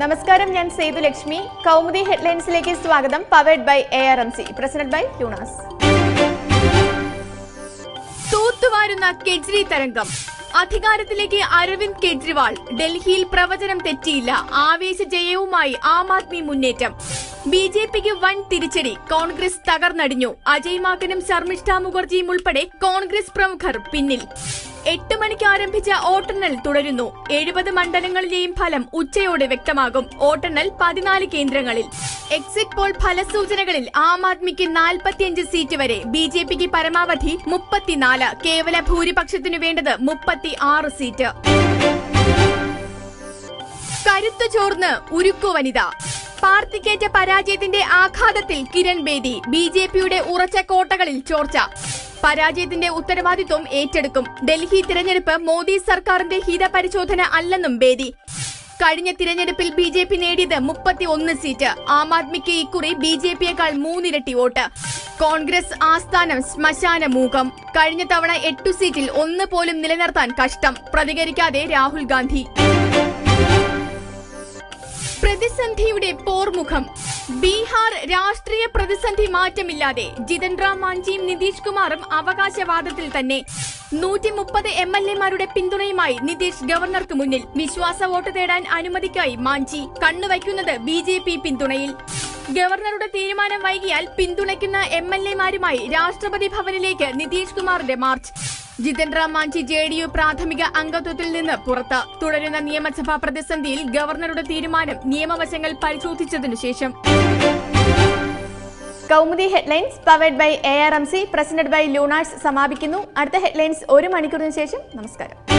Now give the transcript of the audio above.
നമസ്കാരം ഞാൻ സേതു ലക്ഷ്മി. കൗമുദി ഹെഡ്ലൈൻസിലേക്ക് സ്വാഗതം. Powered by A R M C president by Lunars തൂത്തുവാരുന്ന കെജ്രി തരംഗം. അധികാരത്തിലേക്ക് അരവിന്ദ് കെജ്രിവാൾ. ഡൽഹിയിൽ പ്രവചനം തെറ്റിയില്ല. ആവേശ ജയവുമായി ആം ആദ്മി മുന്നേറ്റം. ബി ജെ പിക്ക് വൻ തിരിച്ചടി. കോൺഗ്രസ് തകർന്നടിഞ്ഞു. അജയ് മാക്കനും ശർമിഷ്ഠ മുഖർജിയും ഉൾപ്പെടെ കോൺഗ്രസ് പ്രമുഖർ പിന്നിൽ. എട്ട് മണിക്ക് ആരംഭിച്ച വോട്ടെണ്ണൽ തുടരുന്നു. എഴുപത് മണ്ഡലങ്ങളിലെയും ഫലം ഉച്ചയോടെ വ്യക്തമാകും. വോട്ടെണ്ണൽ പതിനാല് കേന്ദ്രങ്ങളിൽ. എക്സിറ്റ് പോൾ ഫലസൂചനകളിൽ ആം ആദ്മിക്ക് നാൽപ്പത്തിയഞ്ച് സീറ്റ് വരെ ബി ജെ പിക്ക് പരമാവധി മുപ്പത്തിനാല് കേവല ഭൂരിപക്ഷത്തിനു വേണ്ടത് മുപ്പത്തി ആറ് സീറ്റ് കരുത്തു ചോർന്ന് ഉരുക്കു വനിത. പാർട്ടിക്കേറ്റ പരാജയത്തിന്റെ ആഘാതത്തിൽ കിരൺ ബേദി ബി ജെ പിയുടെ ഉറച്ച കോട്ടകളിൽ ചോർച്ച. പരാജയത്തിന്റെ ഉത്തരവാദിത്വം ഏറ്റെടുക്കും. ഡൽഹി തിരഞ്ഞെടുപ്പ് മോദി സർക്കാരിന്റെ ഹിതപരിശോധന അല്ലെന്നും ബേദി കഴിഞ്ഞ തിരഞ്ഞെടുപ്പിൽ ബി ജെ പി നേടിയത് മുപ്പത്തി ഒന്ന് സീറ്റ്. ആം ആദ്മിക്ക് ഇക്കുറി ബി ജെ പിയേക്കാൾ മൂന്നിരട്ടി വോട്ട്. കോൺഗ്രസ് ആസ്ഥാനം ശ്മശാന മൂകം കഴിഞ്ഞ തവണ എട്ടു സീറ്റിൽ ഒന്ന് പോലും നിലനിർത്താൻ കഷ്ടം. പ്രതികരിക്കാതെ രാഹുൽ ഗാന്ധി. പ്രതിസന്ധിയുടെ പോർമുഖം. ബീഹാർ രാഷ്ട്രീയ പ്രതിസന്ധി മാറ്റമില്ലാതെ ജിതൻ റാം മാഞ്ചിയും നിതീഷ് കുമാറും അവകാശവാദത്തിൽ തന്നെ. നൂറ്റി മുപ്പത് എം എൽ എമാരുടെ പിന്തുണയുമായി നിതീഷ് ഗവർണർക്ക് മുന്നിൽ വിശ്വാസ വോട്ട് തേടാൻ അനുമതിക്കായി മാഞ്ചി കണ്ണുവയ്ക്കുന്നത് ബി ജെ പി പിന്തുണയിൽ. ഗവർണറുടെ തീരുമാനം വൈകിയാൽ പിന്തുണയ്ക്കുന്ന എം എൽ എമാരുമായി രാഷ്ട്രപതി ഭവനിലേക്ക് നിതീഷ് കുമാറിന്റെ March. Jitan Ram Manjhi J D U പ്രാഥമിക അംഗത്വത്തിൽ നിന്ന് പുറത്ത്. തുടരുന്ന നിയമസഭാ പ്രതിസന്ധിയിൽ ഗവർണറുടെ തീരുമാനം നിയമവശങ്ങൾ പരിശോധിച്ചതിനു ശേഷം. Kaumudi headlines powered by A R M C president by Lunars സമാപിക്കുന്നു. അടുത്ത ഹെഡ്ലൈൻസ് ഒരു മണിക്കൂറിന് ശേഷം. നമസ്കാരം.